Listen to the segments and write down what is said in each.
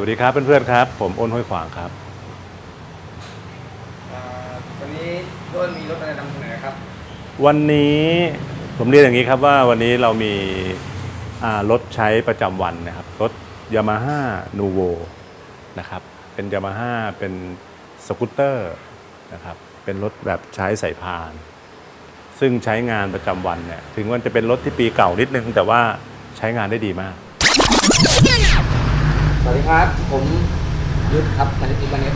วัสดีครับเพื่อนๆครับ ผมอ้นห้วยขวางครับอ่าวันนี้ต้นมีรถอะไรนำเสนอครับ วันนี้ผมเรียนอย่างนี้ครับว่าวันนี้เรามีอ่ารถใช้ประจำวันนะครับ รถยามาฮ่านูโวนะครับ เป็นยามาฮ่าเป็นสกูตเตอร์นะครับ เป็นรถแบบใช้สายพาน ซึ่งใช้งานประจำวันเนี่ย ถึงมันจะเป็นรถที่ปีเก่านิดนึง แต่ว่าใช้งานได้ดีมาก สวัสดีครับ ผมยุทธครับมานิติมาเน็ต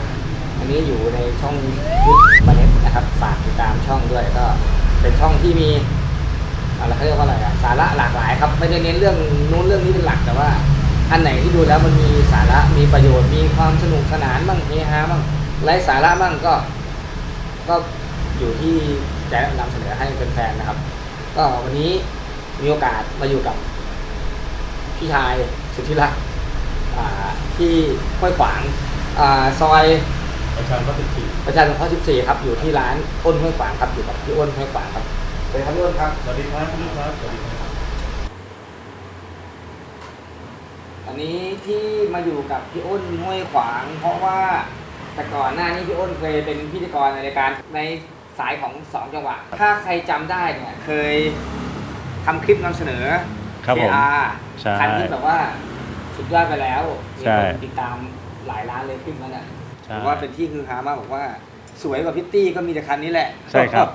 อันนี้อยู่ในช่องยุทธมาเน็ตนะครับฝากติดตามช่องด้วยก็เป็นช่องที่มีอะไรเขาเรียกว่าอะไรอะสาระหลากหลายครับไม่ได้เน้นเรื่องนู้นเรื่องนี้เป็นหลักแต่ว่า อันไหนที่ดูแล้วมันมีสาระมีประโยชน์มีความสนุกสนานบ้างเฮฮาบ้างไร้สาระบ้างก็ ก็อยู่ที่จะนำเสนอให้แฟนๆนะครับ ก็วันนี้มีโอกาสมาอยู่กับพี่ชายสุดที่รัก ที่ห้วยขวางอ่าซอยประชาธิปไตยประชาสงเคราะห์14 ครับ อยู่ที่ร้านอ้นห้วยขวางครับ อยู่กับพี่อ้นห้วยขวางครับสวัสดีครับพี่อ้นครับ สวัสดีครับพี่ครับ สวัสดีครับ อันนี้ที่มาอยู่กับพี่อ้นห้วยขวาง เพราะว่าแต่ก่อนหน้านี้พี่อ้นเคยเป็นพิธีกรในรายการในสายของสองจังหวะ ถ้าใครจำได้เนี่ยเคยทำคลิปนำเสนอครับผม KR ใช่คันที่แบบว่า สุดยอดไปแล้วมีใช่ คนติดตามหลายล้านเลยคลิปนั้นอะใช่ ผมว่าเป็นที่คือฮามากบอกว่าสวยกว่าพิตตี้ก็มีแต่คันนี้แหละ ใช่ครับ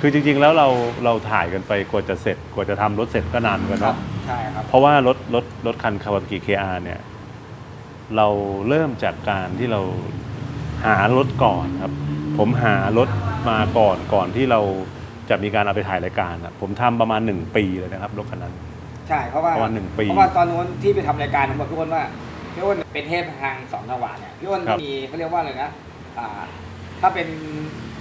คือจริงๆ แล้วเราเราถ่ายกันไปกว่าจะเสร็จ กว่าจะทำรถเสร็จก็นานเหมือนกันครับเนาะ ใช่ครับ เพราะว่ารถรถรถคันคาวา a กิ KR เนี่ย เราเริ่มจากการที่เราหารถก่อนครับ ผมหารถมาก่อนก่อนที่เราจะมีการเอาไปถ่ายรายการอะผมทำประมาณ 1 ปีเลยนะครับรถคันนั้น ใช่เพราะว่าประมาณหนึ่งปีเพราะว่าตอนนู้นที่ไปทำรายการผมบอกพี่อ้นว่าพี่อ้นเป็นเทพทางสองจังหวะเนี่ยพี่อ้นครัก็บมีเขาเรียกว่าอะไรนะอ่าถ้าเป็น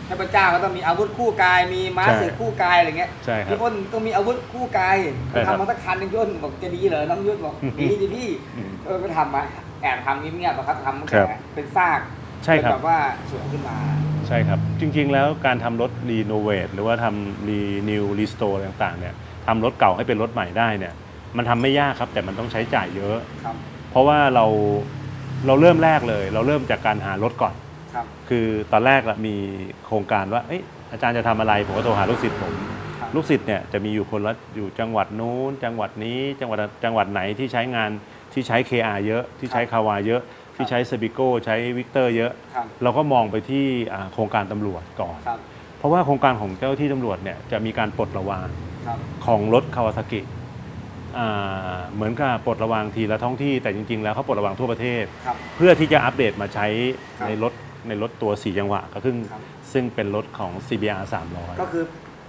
เทพเจ้าก็ต้องมีอาวุธคู่กาย มีม้าศึกคู่กายอะไรเงี้ยใช่ครับ พี่อ้นต้องมีอาวุธคู่กายใช่ครับทำมาสักคันหนึงพี่อ้นบอกจะดีเหรอน้องยุทธบอกดีดิพี่อืม เออก็ทำมาแอบทำเงียบๆอะครับทำตั้งครัแต่บเป็นซากใช่ครับเป็นแบบว่าสวยขึ้นมาใช่ครับ จริงๆ แล้วการทำรถรีโนเวทหรือว่าทำรีนิวรีสโตร์ต่างๆเนี่ย ทำรถเก่าให้เป็นรถใหม่ได้เนี่ยมันทำไม่ยากครับ แต่มันต้องใช้จ่ายเยอะครับเพราะว่าเราเราเริ่มแรกเลย เราเริ่มจากการหารถก่อนครับคือตอนแรกอะมีโครงการว่าเอยอาจารย์จะทำอะไรผมก็โทรหาลูกศิษย์ผมครับลูกศิษย์เนี่ยจะมีอยู่คนละอยู่จังหวัดนู้น จังหวัดนี้จังหวัดจังหวัดไหนที่ใช้งานที่ใช้ KR เยอะที่ใช้คาวาเยอะ ที่ใช้เซบิโกใช้วิกเตอร์เยอะครับเราก็มองไปที่อ่าโครงการตำรวจก่อนครับเพราะว่าโครงการของเจ้าหน้าที่ตำรวจเนี่ยจะมีการปลดระวางครับ ของรถคาวาซากิอ่าเหมือนกับปลดระวางทีละท้องที่แต่จริง ๆ แล้วเขาปลดระวางทั่วประเทศครับเพื่อที่จะอัปเดตมาใช้ครับในรถในรถตัว4จังหวะก็ซึ่งครับซึ่งเป็นรถของ CBR ก็คือ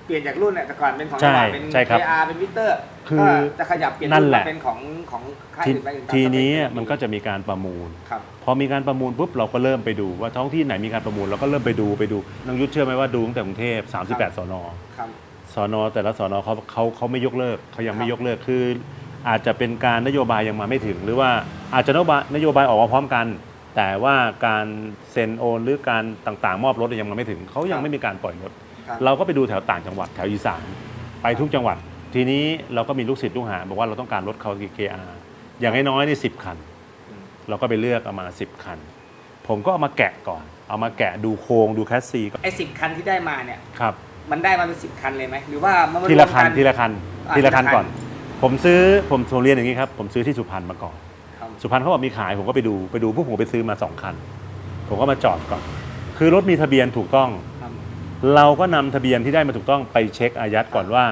เปลี่ยนจากรุ่นเนี่ยแต่ก่อนเป็นของใช่จังหวัดเป็นใช่ครับ KR เป็นวิกเตอร์คือก็จะขยับเปลี่ยนนั่รุ่นนแหมาละเป็นของของค่าย3ทีอื่นไปอื่นตามทีสเปคนี้ที่มันก็จะมีการประมูลครับพอมีการประมูลปุ๊บเราก็เริ่มไปดูว่าท้องที่ไหนมีการประมูลเราก็เริ่มไปดูไปดูน้องยุทธเชื่อไหมว่าดูตั้งแต่กรุงเทพ38สนครับ สอนอแต่ละสอนอเขาเขาเขาไม่ยกเลิกเขายังไม่ครับยกเลิกคือ อาจจะเป็นการนโยบายยังมาไม่ถึง หรือว่าอาจจะนโยบายนโยบายออกมาพร้อมกัน แต่ว่าการเซ็นโอนหรือการต่างๆ มอบรถยังมาไม่ถึงเขายังไม่มีการปล่อยรถครับเราก็ไปดูแถวต่างจังหวัดแถวอีสานไปทุกจังหวัด ทีนี้เราก็มีลูกศิษย์ลูกหาบอกว่าเราต้องการรถคาวากิเคอาอย่างน้อยๆนี่สิบคัน อืม เราก็ไปเลือกเอามาสิบคัน ผมก็เอามาแกะก่อน เอามาแกะดูโครงดูแคสซีก่อนไอ้สิบคันที่ได้มาเนี่ย ครับ มันได้มาเป็นสิบคันเลยไหมหรือว่ามันมารวมทีละคันกั ทีละคันอะทีละคันทีละคัน ก่อน ผมซื้อผมผมเรียนอย่างนี้ครับ ผมซื้อที่สุพรรณมาก่อน ครับสุพรรณเขาบอกมีขายผมก็ไปดูไปดูพวกผมไปซื้อมาสองคัน ผมก็มาจอดก่อน คือรถมีทะเบียนถูกต้อง ครับ เราก็นำทะเบียนที่ได้มาถูกต้องไปเช็คอายัดก่อนว่า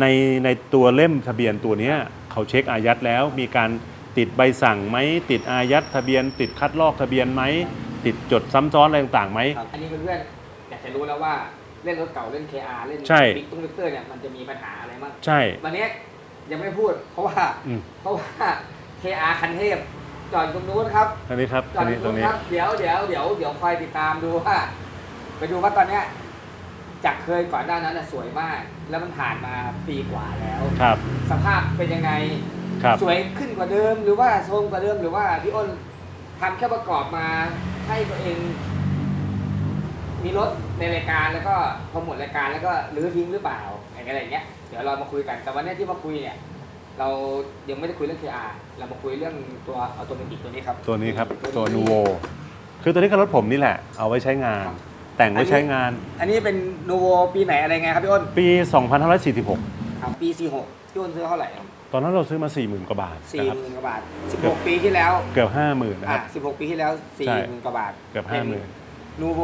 ในในตัวเล่มทะเบียนตัวเนี้ยเขาเช็คอายัดแล้ว มีการติดใบสั่งไหมติดอายัดทะเบียน ติดคัดลอกทะเบียนไหมติดจดซ้ำซ้อนอะไรต่างๆไหม ครับอันนี้เพื่อนๆอยากจะรู้แล้วว่า เล่นรถเก่าเล่น KR เล่นใช่ บิ๊กตุ้งวิกเตอร์เนี่ยมันจะมีปัญหาอะไรบ้างใช่ วันนี้ยังไม่พูด เพราะว่าอืม เพราะว่า KR คันเทพจอดตรงนู้นครับ อันนี้ครับจออัดนนี้ตตรรงงนู้นนี้ ครับเดี๋ยวเดี๋ยวเดี๋ยวเดี๋ยวคอยติดตามดูว่า ไปดูว่าตอนเนี้ยจากเคยก่อนหน้านั้นน่ะสวยมาก แล้วมันผ่านมาปีกว่าแล้ว ครับ สภาพเป็นยังไง ครับ สวยขึ้นกว่าเดิม หรือว่าโทรมกว่าเดิมหรือว่าพี่อ้นทำแค่ประกอบมาให้ตัวเอง มีรถในรายการแล้วก็พอหมดรายการแล้วก็รื้อทิ้งหรือเปล่าอะไรอย่างเงี้ยเดี๋ยวเรามาคุยกันแต่วันนี้ที่มาคุยเนี่ยเรายังไม่ได้คุยเรื่อง KR เรามาคุยเรื่องตัวออโตเมติกตัวนี้ครับตัวนี้ครับตัวนูโวคือตัวนี้ก็รถผมนี่แหละ เอาไว้ใช้งาน แต่งไว้ใช้งาน อันนี้เป็นนูโวปีไหนอะไรไงครับพี่อ้นปี 2546ครับปี 46พี่อ้นซื้อเท่าไหร่ครับตอนนั้นเราซื้อมา 40,000 กว่าบาทสี่นะครับหมื่นกว่าบาท 16 ปีที่แล้ว เกือบ 50,000นะคอะรับ16 ปีที่แล้วใช่40,000 กว่าบาท เกือบป็น50,000นูโว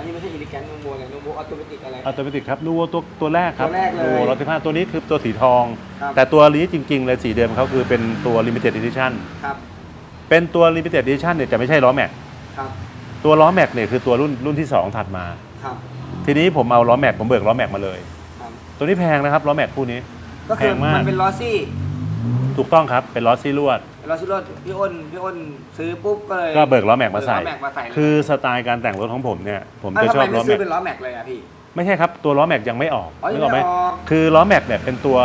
อันนี้ไม่ใช่อิลิแกนนูโวเลยนูโวออโตเมติกอะไร อัตโนมัติครับนูโวตัวตัวแรกครับตัวแรกเลยนูโวรถที่ห้าตัวนี้คือตัวสีทอง ครับ แต่ตัวนี้จริง ๆ เลยสีเดิมเขาคือเป็นตัว limited edition ครับ เป็นตัว limited edition เนี่ยจะไม่ใช่ล้อแม็ก ครับ ตัวล้อแม็กเนี่ยคือตัวรุ่นรุ่นที่ 2 ถัดมา ครับ ทีนี้ผมเอาล้อแม็กผมเบิกล้อแม็กมาเลย ครับ ตัวนี้แพงนะครับล้อแม็กคู่นี้ ก็คือแพงมาก มันเป็นลอซี่ ถูกต้องครับเป็นล้อซี่ลวดลอซี่รถพี่อ้นพี่อ้นซื้อปุ๊บก็เลยก็เบิกล้อแม็กมาใส่ เบิล้อแม็กมาใส่เลยคือสไตล์การแต่งรถของผมเนี่ย ผมอ้าวจะชอบทำไมล้อไม่ซื้แม็อกเป็นล้อแม็กเลยอะพี่ ไม่ใช่ครับ ตัวล้อแม็กยังไม่ออกอ๋อยังนึกออกไหมไม่ออก คือล้อแม็กเนี่ยเป็นตัว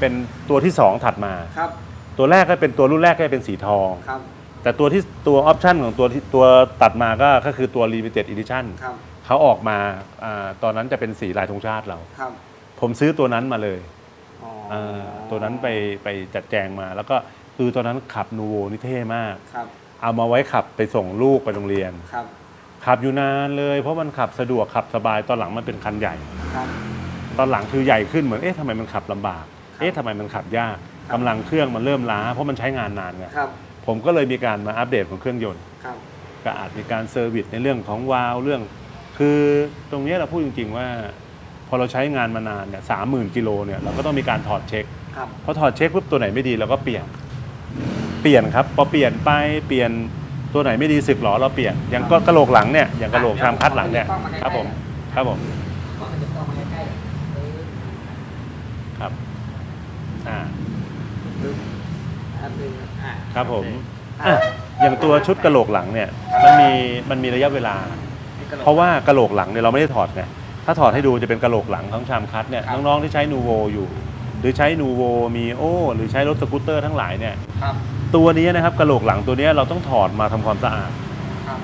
เป็นตัวที่ 2 ถัดมา ครับตัวแรกก็เป็นตัวรุ่นแรกก็เป็นสีทอง ครับแต่ตัวที่ตัวออปชันของตัวที่ตัวตัดมาก็ก็คือตัว limited edition ครับเขาออกมาอาตอนนั้นจะเป็นสีลายธงชาติเรา ครับผมซื้อตัวนั้นมาเลยอ๋ออ่าตัวนั้นไปไปจัดแจงมาแล้วก็ คือตอนนั้นขับนูโวนี่เท่มาก ครับเอามาไว้ขับไปส่งลูกไปโรงเรียน ครับขับอยู่นานเลยเพราะมันขับสะดวกขับสบายตอนหลังมันเป็นคันใหญ่ ครับ ตอนหลังคือใหญ่ขึ้นเหมือนเอ๊ะทำไมมันขับลำบากครับเอ๊ะทำไมมันขับยากครับกำลังเครื่องมันเริ่มล้า เพราะมันใช้งานนานไงครับผมก็เลยมีการมาอัปเดตของเครื่องยนต์ ครับก็อาจมีการเซอร์วิสในเรื่องของวาล์วเรื่อง คือตรงเนี้ยเราพูดจริง ๆ ว่า พอเราใช้งานมานานเนี่ยสามหมื่นกิโลเนี่ยเราก็ต้องมีการถอดเช็คครับพอถอดเช็คปุ๊บตัวไหนไม่ดีเราก็เปลี่ยน เปลี่ยนครับพอเปลี่ยนไปเปลี่ยนตัวไหนไม่ดีสึกหรอเราเปลี่ยนอย่างก็กระโหลกหลังเนี่ยอย่างกระโหลกชามคัดหลังเนี่ยครับผมครับผมขอจะต้องมาใกล้ๆเออครับอ่าปึ๊บอันหนึ่งอะครับผมอะอะอย่างตัวชุดกระโหลกหลังเนี่ยมันมีมันมีระยะเวลานี่กโหลกเพราะว่ากระโหลกหลังเนี่ยเราไม่ได้ถอดไงถ้าถอดให้ดูจะเป็นกระโหลกหลังของชามคัดเนี่ยครับน้องๆที่ใช้นูโวอยู่ หรือใช้นูโวมีโอหรือใช้รถสกูตเตอร์ทั้งหลายเนี่ยครับ ตัวนี้นะครับกระโหลกหลังตัวเนี้ยเราต้องถอดมาทำความสะอาด ครับ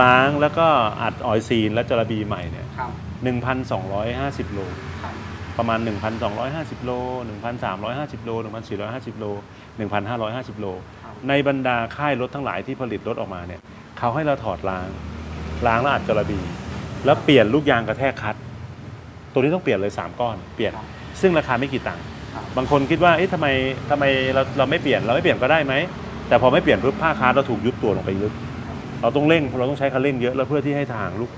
ล้างแล้วก็อัดออยล์ซีนและจระบีใหม่เนี่ยครับ1,250 โล ครับประมาณ 1,250 โล 1,350 โล 1,450 โล 1,550 โล ครับในบรรดาค่ายรถทั้งหลายที่ผลิตรถออกมาเนี่ยเขาให้เราถอดล้าง ล้างแล้วอัดจระบี แล้วเปลี่ยนลูกยางกระแทกคัด ตัวนี้ต้องเปลี่ยนเลย 3 ก้อน เปลี่ยนครับซึ่งราคาไม่กี่ตังค์ครั บบางคนคิดว่าเอ๊ะทำไมทำไมเราเราไม่เปลี่ยนเราไม่เปลี่ยนก็ได้ไหมแต่พอไม่เปลี่ยนปุ๊บผ้าคาร์ดเราถูกยุบตัวลงไปลึกเราต้องเร่งเราต้องใช้คันเร่งเยอะแล้วเพื่อที่ให้ทางลูก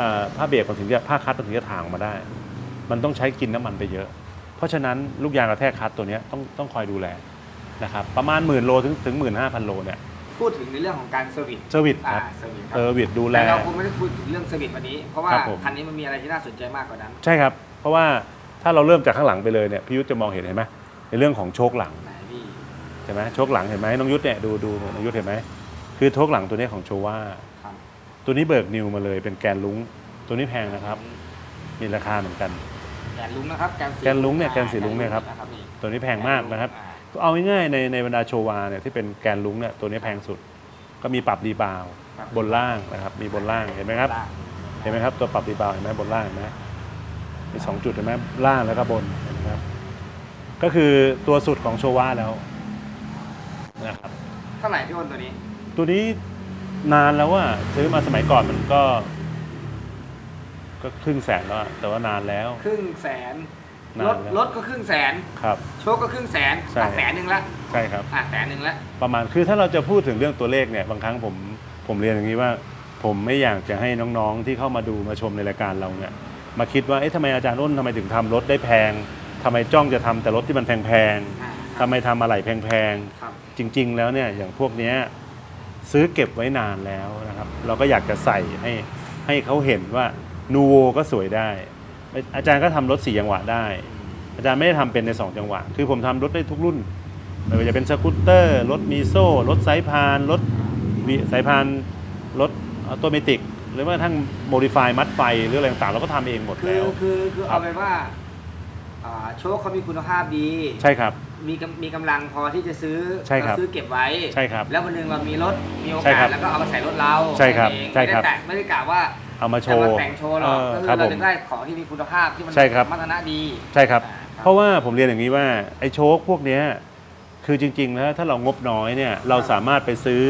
อ่าผ้าเบรกมันถึงจะผ้าคัดมันถึงจะทางออกมาได้ มันต้องใช้กินน้ำมันไปเยอะ เพราะฉะนั้นลูกยางกระแทกคัดตัวเนี้ยต้องต้องคอยดูแลนะครับประมาณหมื่นโลถึงถึงหมื่นห้าพันโลเนี่ยพูดถึงในเรื่องของการเซอร์วิสเซอร์วิสอ่าครับเซอร์วิสคเซรัอบร์วิสดูแลแต่เราคงไม่ได้พูดถึงเรื่องเซอร์วิสวันนี้ เพราะว่าครับผมคันนี้มันมีอะไรที่น่าสนใจมากกว่านั้น ใช่ครับ เพราะว่า ถ้าเราเริ่มจากข้างหลังไปเลยเนี่ยพี่ยุทธจะมองเห็นเห็นไหมในเรื่องของโชคหลังไหนพี่ใช่ไหมโชคหลังเห็นไหมน้องยุทธเนี่ยดูดูน้องยุทธเห็นไหมคือโชคหลังตัวนี้ของโชว่าครับตัวนี้เบิกนิวมาเลยเป็นแกนลุงตัวนี้แพงนะครับมีราคาเหมือนกัน แกนลุงนะครับแกนสีแกนลุงเนี่ยอ่าแกนสีลุงเนี่ยครับแกนี่ตัวนี้แพงมากนะครับอ่าเอาง่ายๆในในบรรดาโชวาเนี่ยที่เป็นแกนลุงเนี่ยตัวนี้แพงสุด ก็มีปรับรีบาวด์ครับบนล่างนะครับ มีบนล่างเห็นไหมครับ เห็นไหมครับตัวปรับรีบาวด์เห็นไหมบนล่างเห็นไห มมีสองจุดเห็นไหมล่างแล้วก็บนเห็นไหมครับ ก็คือตัวสุดของโชวาแล้วนะครับ เท่าไหร่พี่อ้นตัวนี้ ตัวนี้นานแล้วว่าซื้อมาสมัยก่อนมันก็ ก็ครึ่งแสนแล้วอะแต่ว่านานแล้ว ครึ่งแสนนานรถแล้วรถก็ครึ่งแสน ครับ โชคก็ครึ่งแสนใช่ อะแสนหนึ่งละใช่ครับ อะแสนหนึ่งละประมาณคือถ้าเราจะพูดถึงเรื่องตัวเลขเนี่ยบางครั้งผมผมเรียนอย่างนี้ว่า ผมไม่อยากจะให้น้องๆที่เข้ามาดูมาชมในรายการเราเนี่ย มาคิดว่าเอ๊ะทำไมอาจารย์อ้นทำไมถึงทำรถได้แพงทำไมจ้องจะทำแต่รถที่มันแพงอ่าๆทำไมทำอะไรแพงครับๆจริงๆ แล้วเนี่ยอย่างพวกเนี้ยซื้อเก็บไว้นานแล้วนะครับ เราก็อยากจะใส่ให้ให้เขาเห็นว่านูโวก็สวยได้ อาจารย์ก็ทำรถสี่จังหวะได้ อาจารย์ไม่ได้ทำเป็นใน2จังหวะ คือผมทำรถได้ทุกรุ่นไม่ว่าจะเป็นสกูตเตอร์ รถมีโซ่ รถสายพาน รถวิสายพาน รถออโตเมติก หรือว่าทั้งโมดิฟายมัดไฟหรืออะไรต่างๆเราก็ทำเองหมดคืแล้อว คือคือครัเอาบเป็นว่าอ่าโชคเขามีคุณภาพดี ใช่ครับ มีกำมีกำลังพอที่จะซื้อใช่ครับซื้อเก็บไว้ ใช่ครับแล้ววันหนึ่งเรามีรถมีโอใช่กาครัสบแล้วก็เอามาใส่รถเราใช่ครับแเองใช่ครับไม่ได้แต่ไม่ได้กะว่าเอามาโชจะว์มาแต่งโชว์หรอกเออก็คือครับเราผม จะได้ของที่มีคุณภาพที่มันใช่ครับมัตนะดี ใช่ครับ อ่าเพราะว่าผมเรียนอย่างนี้ว่าไอ้โชคพวกเนี้ยคือจริงๆแล้วถ้าเรางบน้อยเนี่ยเราสามารถไปซื้อ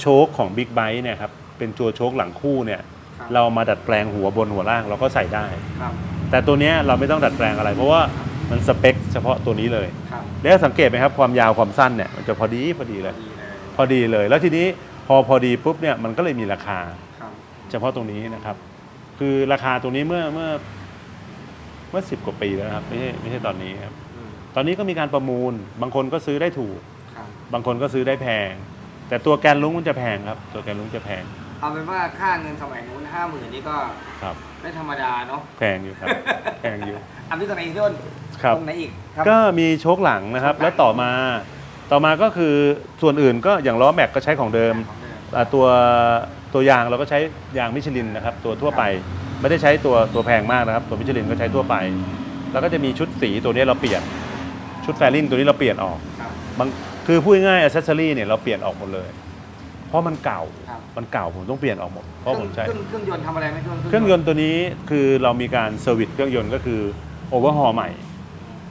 โชคของบิ๊กไบค์เนี่ยครับ เป็นตัวโชคหลังคู่เนี่ยครับ เรามาดัดแปลงหัวบนหัวล่างเราก็ใส่ได้ ครับแต่ตัวเนี้ยเราไม่ต้องดัดแปลงอะไร เพราะว่ามันสเปคเฉพาะตัวนี้เลย ครับแล้วสังเกตไหมครับความยาวความสั้นเนี่ยมันจะพอดีพอดีเลย ดีเลยพอดีเลย แล้วทีนี้พอพอดีปุ๊บเนี่ยมันก็เลยมีราคา ครับเฉพาะตรงนี้นะครับ คือราคาตรงนี้เมื่อเมื่อเมื่อสิบกว่าปีแล้วนะครับไม่ใช่ไม่ใช่ตอนนี้ครับ อืมตอนนี้ก็มีการประมูล บางคนก็ซื้อได้ถูก ครับบางคนก็ซื้อได้แพง แต่ตัวแกนลุงมันจะแพงครับ ตัวแกนลุงจะแพง เอาเป็นว่าค่าเงินสมัยนู้นห้าหมื่นนี่ก็ครับ ไม่ธรรมดาเนาะแพงอยู่ครับ แพงอยู่ อันที่ตรงไหนอีกพี่อ้นครับ ตรงไหนอีกครับ ก็มีโชคหลังนะครับ โชคหลัง แล้วต่อมา ต่อมาก็คือส่วนอื่นก็อย่างล้อแม็กก็ใช้ของเดิมของเดิม อ่าตัวตัวยางเราก็ใช้ยางมิชลินนะครับ ตัวทั่วไปไม่ได้ใช้ตัวตัวแพงมากนะครับ ตัวมิชลินก็ใช้ทั่วไป แล้วก็จะมีชุดสีตัวนี้เราเปลี่ยน ชุดแฟริ่งตัวนี้เราเปลี่ยนออก ครับ บางคือพูดง่ายๆอ c เซสซอรี่เนี่ยเราเปลี่ยนออกหมดเลย เพราะมันเก่าครับ มันเก่าผมต้องเปลี่ยนออกหมดเพราะผมใช้ เครื่องเครื่องยนต์ทำอะไรไหมเครื่องเครื่องยนต์ตัวนี้คือเรามีการเซอร์วิสเครื่องยนต์ก็คือโอเวอร์ฮอลใหม่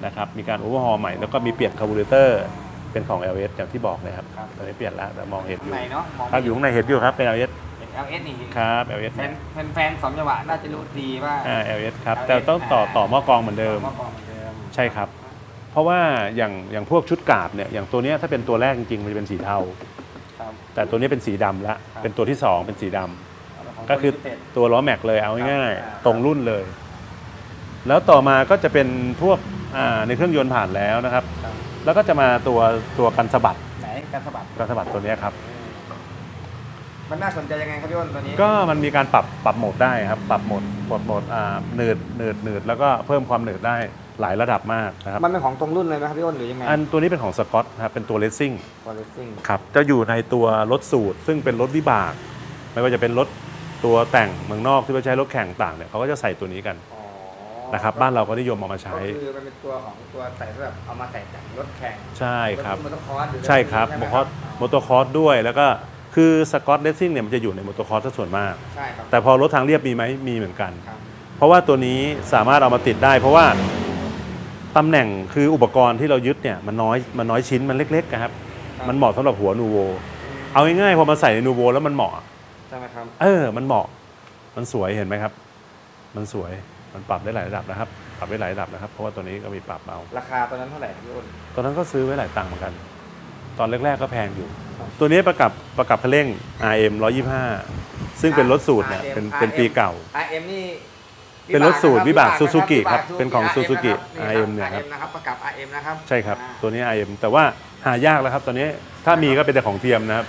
นะครับมีการโอเวอร์ฮอลใหม่แล้วก็มีเปลี่ยนคาร์บูเรเตอร์เป็นของ LS อย่างที่บอกเลยครับตอนนี้เปลี่ยนแล้วแต่มองเห็นอยู่ข้างในเนาะมองครับอยู่ข้างในเห็นอยู่ครับเป็น LS เป็น LS นี่ครับ LS แฟนแฟนแฟนสองจังหวะน่าจะรู้ดีว่าอ่า LS ครับ LS แต่ต้องต่อต่อหม้อกรองเหมือนเดิมเมื่อก่อนเหมือนเดิมใช่ครับ เพราะว่าอย่างอย่างพวกชุดกาบเนี่ยอย่างตัวเนี้ยถ้าเป็นตัวแรกจริงๆมันจะเป็นสีเทา ครับแต่ตัวนี้เป็นสีดำละครับ เป็นตัวที่สองเป็นสีดำของก็คือ Limited ตัวล้อแม็กเลยเอาง่ายครับๆตรงรุ่นเลย แล้วต่อมาก็จะเป็นพวกอ่าในเครื่องยนต์ผ่านแล้วนะครับ ครับ แล้วก็จะมาตัวตัวกันสะบัดไหนการสะบัดกันสะบัดตัวเนี้ยครับ มันน่าสนใจยังไงครับพี่อ้นตัวนี้ก็มันมีการปรับปรับโหมดได้ครับ ปรับโหมดปรับโหมดอ่าหนืดหนืดหนืดแล้วก็เพิ่มความหนืดได้ หลายระดับมากนะครับ มันเป็นของตรงรุ่นเลยไหมครับพี่อ้นหรือยังไงอันตัวนี้เป็นของสกอตครับเป็นตัวเลสซิ่งฟอร์เรซิ่งครับจะอยู่ในตัวรถสูตร ซึ่งเป็นรถวิบาก ไม่ว่าจะเป็นรถตัวแต่งเมืองนอกที่ไปใช้รถแข่งต่างเนี่ยเขาก็จะใส่ตัวนี้กันอ๋อนะครับบ้านเราก็นิยมเอามาใช้ ก็คือมันเป็นตัวของตัวใส่สำหรับเอามาใส่จากรถแข่งใช่ครับ มอเตอร์คอร์สหรือใช่ครับไหมมอคอสมอเตอร์คอร์สด้วยแล้วก็คือสกอตเลสซิ่งเนี่ยมันจะอยู่ในมอเตอร์คอร์สส่วนมาก ใช่ครับแต่พอรถทางเรียบมีไหมมีเหมือนกัน ครับ เพราะว่าตัวนี้สามารถเอามาติดได้ เพราะว่า ตำแหน่งคืออุปกรณ์ที่เรายึดเนี่ยมันน้อยมันน้อยชิ้นมันเล็กๆนะครับ มันเหมาะสำหรับหัวนูโว เอาง่ายๆพอมาใส่ในนูโวแล้วมันเหมาะ ใช่ไหมครับ เออ มันเหมาะ มันสวยเห็นไหมครับ มันสวย มันปรับได้หลายระดับนะครับ ปรับได้หลายระดับนะครับ เพราะว่าตัวนี้ก็มีปรับเอา ราคาตัวนั้นเท่าไหร่ครับพี่อ้น ตอนนั้นก็ซื้อไว้หลายตังค์เหมือนกัน ตอนแรกๆก็แพงอยู่ตัวนี้ประกับประกับคันเร่ง RM 125 ซึ่งเป็นรถสูตรเนี่ยเป็นเป็นปีเก่า RM นี่ เป็นรถสูตรวิบากนะครับ Suzuki ครับวิากเป็นของ RM Suzuki นะครับ RM เนี่ยครับ RM นะครับประกับ RM นะครับใช่ครับ อ่าตัวนี้ RM แต่ว่าหายากแล้วครับ ตอนนี้ถ้ามีก็เป็นแต่ของเทียมนะครับ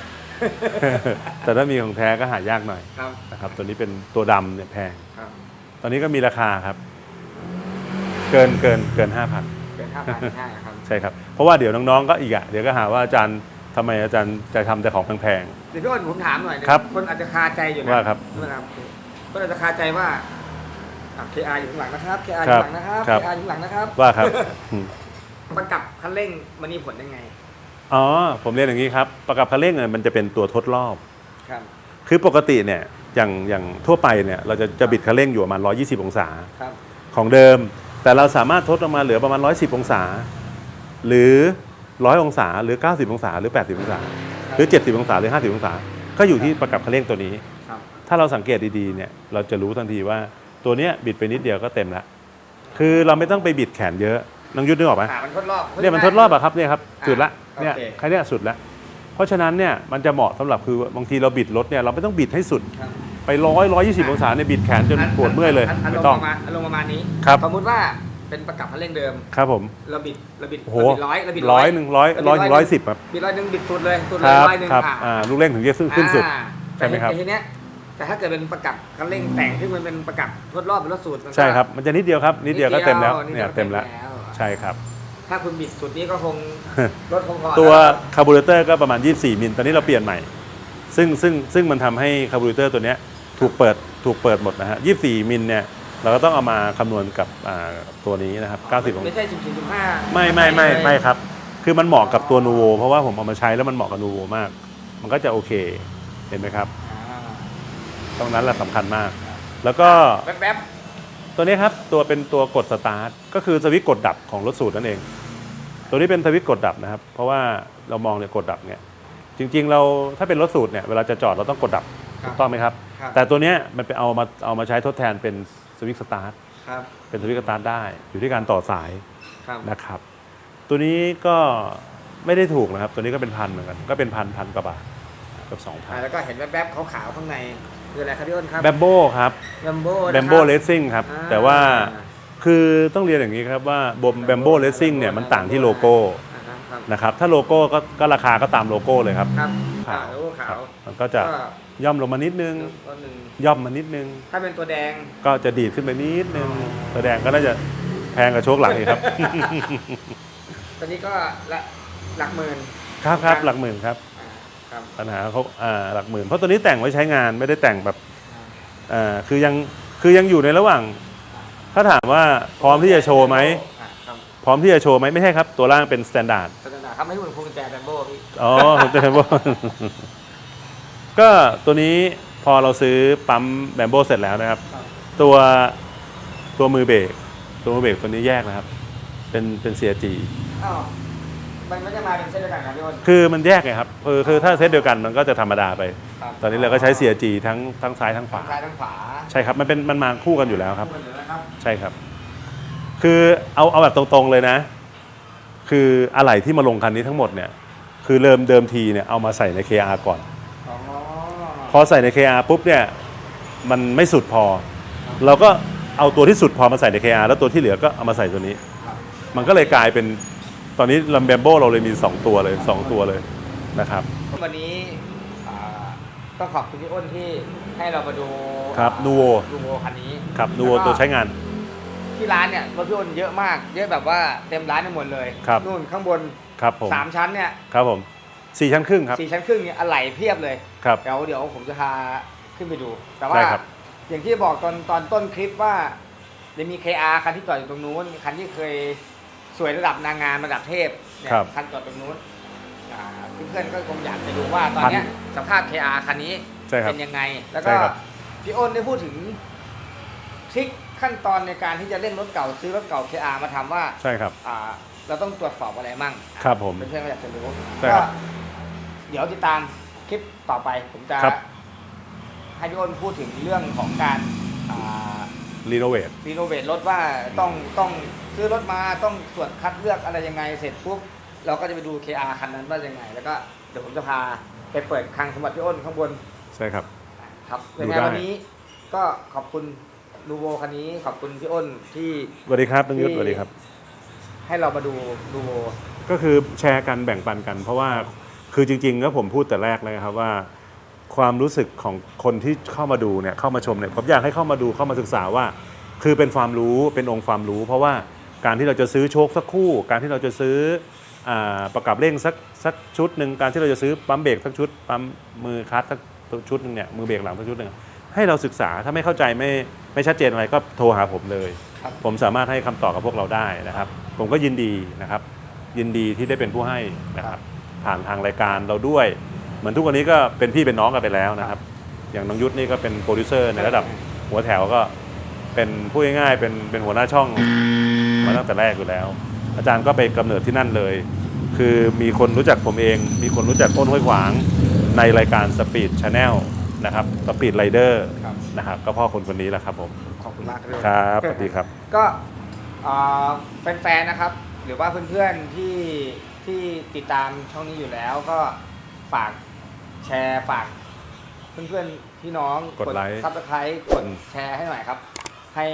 แต่ถ้ามีของแท้ก็หายากหน่อยครับนะครับ ตัวนี้เป็นตัวดำเนี่ยแพง ครับตอนนี้ก็มีราคาครับ เกินเกินเกิน5,000เกินห้าพันห้าครับใช่ครับ เพราะว่าเดี๋ยวน้องๆก็อีกอะเดี๋ยวก็หาว่าอาจารย์ทำไมอาจารย์จะทำแต่ของแพง เดี๋ยวพี่อ้นผมถามหน่อยนะครับคนอาจจะคาใจอยู่นะว่าครับนะครับคนอาจจะคาใจว่า อะ KR อยู่ข้างหลังนะครับ KR อครัยู่บหลังนะครับครับ KR อยู่ข้างหลังนะครับๆว่าครับอืม ประกับคันเร่งมันมีผลยังไงอ๋อ ผมเรียนอย่างนี้ครับ ประกับคันเร่งเนี่ยมันจะเป็นตัวทดรอบ ครับคือปกติเนี่ยอย่างอย่างทั่วไปเนี่ยเราจะจะบิดคันเร่งอยู่ประมาณ 120 องศาครับของเดิม แต่เราสามารถทดลงมาเหลือประมาณ 110 องศา หรือ 100 องศาหรือ 90 องศา หรือ 80 องศา หรือ 70 องศาหรือ 50 องศา ก็อยู่ที่ประกับคันเร่งตัวนี้ ครับถ้าเราสังเกตดีๆเนี่ยเราจะรู้ทันทีว่า ตัวเนี้ยบิดไปนิดเดียวก็เต็มละคือเราไม่ต้องไปบิดแขนเยอะน้องยุทธนึกออกไหมอ่ามันทดรอบเนี่ยมันทดรอบอะครับเนี่ยครับสุดละเนี่ยโอเคแค่เนี้ยสุดละเพราะฉะนั้นเนี่ยมันจะเหมาะสำหรับคือบางทีเราบิดรถเนี่ยเราไม่ต้องบิดให้สุดครับไปร้อยร้อยยี่สิบองศาเนี่ยบิดแขนจนปวดเมื่อยเลยนนไม่ลต้องประมาณอารมณ์ประมาณนี้ครับสมมติว่าเป็นประกับคันเร่งเดิมครับผมเราบิดเราบิดโอ้โหเราบิดร้อยเราบิดร้อยหนึ่งร้อยร้อยร้อยสิบครับบิดร้อยหนึ่งบิดสุดเลยสุดคเลยรับร้อยหนึ่งครับอ่าอ่าลูกเร่งถึงจะขึ้นขึ้นสุดอ่าใช่ไหมครับแต่ทีเนี้ย แต่ถ้าเกิดเป็นประกับคันเร่งแต่งที่มันเป็นประกับทดรอบเป็นรถสูตรมันก็ ใช่ครับ มันจะนิดเดียวครับ นิดเดียวก็เต็มแล้ว นิดเนี่ยดีวเต็มแล้ว ใช่ครับ ถ้าคุณบิดสุดนี้ก็คงรถคงพอตัวแล้คาร์บูเรเตอร์ก็ประมาณ 24 มิล ตอนนี้เราเปลี่ยนใหม่ ซึ่งซึ่งซึ่งมันทำให้คาร์บูเรเตอร์ตัวเนี้ยถูกเปิดถูกเปิดหมดนะฮะ 24 มิลเนี่ยเราก็ต้องเอามาคำนวณกับอ่าตัวนี้นะครับ 90อง ไม่ใช่สิบสี่สิบห้าไม่ไม่ไม่ไม่ครับ คือมันเหมาะกับตัวนูโวเพราะว่าผมเอามาใช้แล้วมันเหมาะกับนูโวมาก มันก็จะโอเค เห็นไหมครับ ตรงนั้นแหละสำคัญมาก แล้วก็แป๊บตตัวนี้ครับตัวเป็นตัวกดสตาร์ทก็คือสวิตช์กดดับของรถสูตรนั่นเอง ตัวนี้เป็นสวิตช์กดดับนะครับ เพราะว่าเรามองเนี่ยกดดับเนี่ยจริง ๆ เราถ้าเป็นรถสูตรเนี่ยเวลาจะจอดเราต้องกดดับครับถูกต้องไหมครับ ครับ แต่ตัวเนี้ยมันไปเอามาเอามาใช้ทดแทนเป็นสวิตช์สตาร์ทครับเป็นสวิตช์สตาร์ทได้ อยู่ที่การต่อสาย ครับนะครับ ตัวนี้ก็ไม่ได้ถูกนะครับ ตัวนี้ก็เป็นพันเหมือนกัน ก็เป็นพันพันกว่าบาทเกับสองพัอ่านแล้วก็เห็นแวบๆขาวๆข้างใน คืออะไรครับพี่อ้นครับแบมโบครับแบมโบแบมโบเลสซิ่งครับอ่าแต่ว่าคือต้องเรียนอย่างนี้ครับว่าบมแบมโบเลสซิ่งเนี่ยมันต่างที่โลโก้อ่าครับนะครับถ้าโลโก้ก็ก็ราคาก็ตามโลโก้เลยครับครับขาวอ่าโอ้ขาครัวบมันก็จะก็ย่อมลงมานิดนึงก็หนึ่งย่อมมานิดนึง ถ้าเป็นตัวแดงก็จะดีดขึ้นไปนิดนึงแสดงก็น่าจะแพงกับโชคหลังอีกครับตัวนี้ก็ละหลักหมื่นครับครับหลักหมื่นครับอ่า ครับปัญหาเขาอ่าหลักหมื่น เพราะตัวนี้แต่งไว้ใช้งานไม่ได้แต่งแบบอ่าคือยังคือยังอยู่ในระหว่าง ถ้าถามว่าพร้อมที่จะโชว์ไหมอ่าครับพร้อมที่จะโชว์ไหมไม่ใช่ครับ ตัวล่างเป็นสแตนดาร์ดสแตนดาร์ดครับไม่ใช่พวงกุญแจแบมโบพี่อ๋อผมจะบอกก็ตัวนี้พอเราซื้อปั๊มแบมโบเสร็จแล้วนะครับครับ ตัวตัวมือเบรกตัวมือเบรกตัวนี้แยกนะครับ เป็นเป็น CRG อ้าว มันไม่ได้มาเป็นเส้นเดียวกันครับพี่อ้น คือมันแยกไงครับคือคือถ้าเซตเดียวกันมันก็จะธรรมดาไป ครับ ตอนนี้เราก็ใช้ CRG ทั้งทั้งซ้ายทั้งขวา ซ้ายทั้งขวาใช่ครับ มันเป็นมันมาคู่กันอยู่แล้วครับ คู่กันอยู่แล้วครับใช่ครับ คือเอาเอาแบบตรงๆเลยนะ คืออะไหล่ที่มาลงคันนี้ทั้งหมดเนี่ย คือเริ่มเดิมทีเนี่ยเอามาใส่ใน KR ก่อน อ๋อพอใส่ใน KR ปุ๊บเนี่ย มันไม่สุดพอ เราก็เอาตัวที่สุดพอมาใส่ใน KR แล้วตัวที่เหลือก็เอามาใส่ตัวนี้ครับมันก็เลยกลายเป็น ตอนนี้ลัมเบมโบเราเลยมี 2 ตัวเลย 2 ตัวเลยนะครับ วันนี้อ่าต้องขอบคุณพี่อ้นที่ให้เรามาดูครับอ่า Nuvo นูโวคันนี้ครับดูแล้ก็ตัวใช้งาน ที่ร้านเนี่ยรถพี่อ้นเยอะมาก เยอะแบบว่าเต็มร้านไปหมดเลยครับ นู่นข้างบนครับผมสามชั้นเนี่ยครับผมสี่ชั้นครึ่งครับสี่ชั้นครึ่งเนี่ยอะไหล่เพียบเลยครับ เดี๋ยวเดี๋ยวผมจะพาขึ้นไปดู แต่ว่าได้ครับ อย่างที่บอกตอนตอนต้นคลิปว่าจะมี KR คันที่จอดอยู่ตรงนู้นคันที่เคย สวยระดับนางงามระดับเทพเนี่ยครับคันจอดตรงนู้นอ่าเพื่อนๆก็คงอยากจะดูว่าตอนเนี้ยสภาพ KR คันนี้ใช่ครับเป็นยังไง แล้วใช่ก็ครับ พี่อ้นได้พูดถึงทริคขั้นตอนในการที่จะเล่นรถเก่าซื้อรถเก่า KR มาทำว่า ใช่ครับ อ่าเราต้องตรวจสอบอะไรมั่งครับผมเพื่อนๆก็อยากจะรู้ใช่ก็ครับเดี๋ยวติดตามคลิปต่อไปผมจะครับ ให้พี่อ้นพูดถึงเรื่องของการอ่ารีโนเวท รีโนเวทรถว่าต้องต้อง ซื้อรถมาต้องตรวจคัดเลือกอะไรยังไง เสร็จปุ๊บเราก็จะไปดู KR คันนั้นว่ายังไง แล้วก็เดี๋ยวผมจะพาไปเปิดคลังสมบัติพี่อ้นข้างบนใช่ครับ ครับดูเป็นไงได้ วันนี้ก็ขอบคุณนูโวคันนี้ขอบคุณพี่อ้นที่สวัสดีครับน้องยุทธที่สวัสดีครับ ให้เรามาดูนูโว ก็คือแชร์กันแบ่งปันกัน เพราะว่าคือจริงๆก็ผมพูดแต่แรกเลยครับว่า ความรู้สึกของคนที่เข้ามาดูเนี่ยเข้ามาชมเนี่ยผมอยากให้เข้ามาดูเข้ามาศึกษาว่า คือเป็นความรู้เป็นองค์ความรู้ เพราะว่า การที่เราจะซื้อโชคสักคู่ การที่เราจะซื้ออาประกับเร่งสักสักชุดหนึ่งการที่เราจะซื้อปั๊มเบรกสักชุดปั๊มมือคลัตช์สักชุดหนึ่งเนี่ยมือเบรกหลังสักชุดหนึ่งให้เราศึกษาถ้าไม่เข้าใจไม่ไม่ชัดเจนอะไรก็โทรหาผมเลยครับผมสามารถให้คำตอบกับพวกเราได้นะครับ ผมก็ยินดีนะครับ ยินดีที่ได้เป็นผู้ให้นะครับ ผ่านทางรายการเราด้วย เหมือนทุกวันนี้ก็เป็นพี่เป็นน้องกันไปแล้วนะครับ อย่างน้องยุทธนี่ก็เป็นโปรดิวเซอร์ในระดับหัวแถวก็เป็นพูดง่ายๆเป็นเป็นหัวหน้าช่อง มาตั้งแต่แรกอยู่แล้ว อาจารย์ก็ไปกำเนิดที่นั่นเลย คือมีคนรู้จักผมเอง มีคนรู้จักอ้นห้วยขวาง ในรายการสปีดชาแนลนะครับสปีดไรเดอร์ครับ นะครับก็พ่อคนคนนี้แหละครับผม ขอบคุณมากเลยครับสวัสดีครับ ก็อ่าแฟนๆนะครับ หรือว่าเพื่อนๆที่ที่ติดตามช่องนี้อยู่แล้วก็ฝากแชร์ฝาก เพื่อนๆพี่น้องกดไลค์ซับสไครต์กดอืมแชร์ให้หน่อยครับ ให้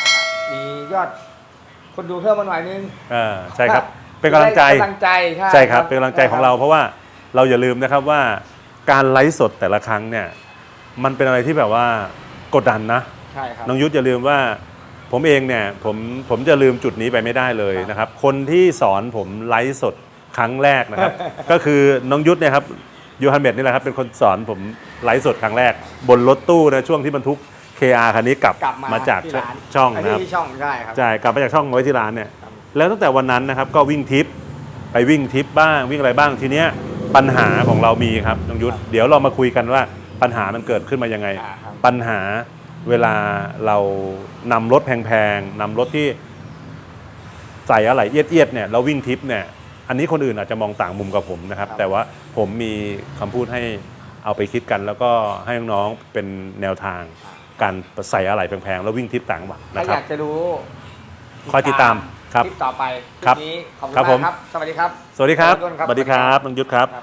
อ่ามียอด คนดูเพิ่มมาหน่อยนึงอ่าใช่ครับ เป็นกำลังใจกำลังใจใช่ใช่ครับเป็นกำลังใจของเรา เพราะว่าเราอย่าลืมนะครับว่าการไลฟ์สดแต่ละครั้งเนี่ยมันเป็นอะไรที่แบบว่ากดดันนะใช่ครับน้องยุทธอย่าลืมว่าผมเองเนี่ยผมผมจะลืมจุดนี้ไปไม่ได้เลยนะครับ คนที่สอนผมไลฟ์สดครั้งแรกนะครับ ก็คือน้องยุทธเนี่ยครับยูฮันเมดนี่แหละครับเป็นคนสอนผมไลฟ์สดครั้งแรก บนรถตู้นะช่วงที่บรรทุก KR คันนี้กลับกลับมามาจากที่ร้านช่องไอ้นะครับที่ช่องใช่ครับ ใช่กลับมาจากช่องไว้ที่ร้านเนี่ยครับ แล้วตั้งแต่วันนั้นนะครับก็วิ่งทริปไปวิ่งทริปบ้างวิ่งอะไรบ้างทีเนี้ยปัญหาของเรามีครับน้องยุทธเดี๋ยวเรามาคุยกันว่าปัญหามันเกิดขึ้นมายังไง อ่าครับปัญหาเวลาเรานำรถแพงๆนำรถที่ใส่อะไรเอียดๆเนี่ยแล้ววิ่งทริปเนี่ยอันนี้คนอื่นอาจจะมองต่างมุมกับผมนะครับครับ แต่ว่าผมมีคำพูดให้เอาไปคิดกัน แล้วก็ให้น้องๆเป็นแนวทาง การใส่อะไรแพงๆ แล้ววิ่งทริปต่างจังหวัดถ้านะคอรับ ยากจะรู้คอยติดตามครับคลิปต่อไปครับลิปนี้ขอบคุณครับผม มากครับ สวัสดีครับสวัสดีครับขอณสวัสดีครับน้องยุทธครับ ครั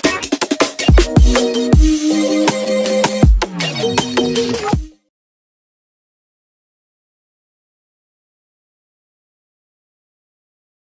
บ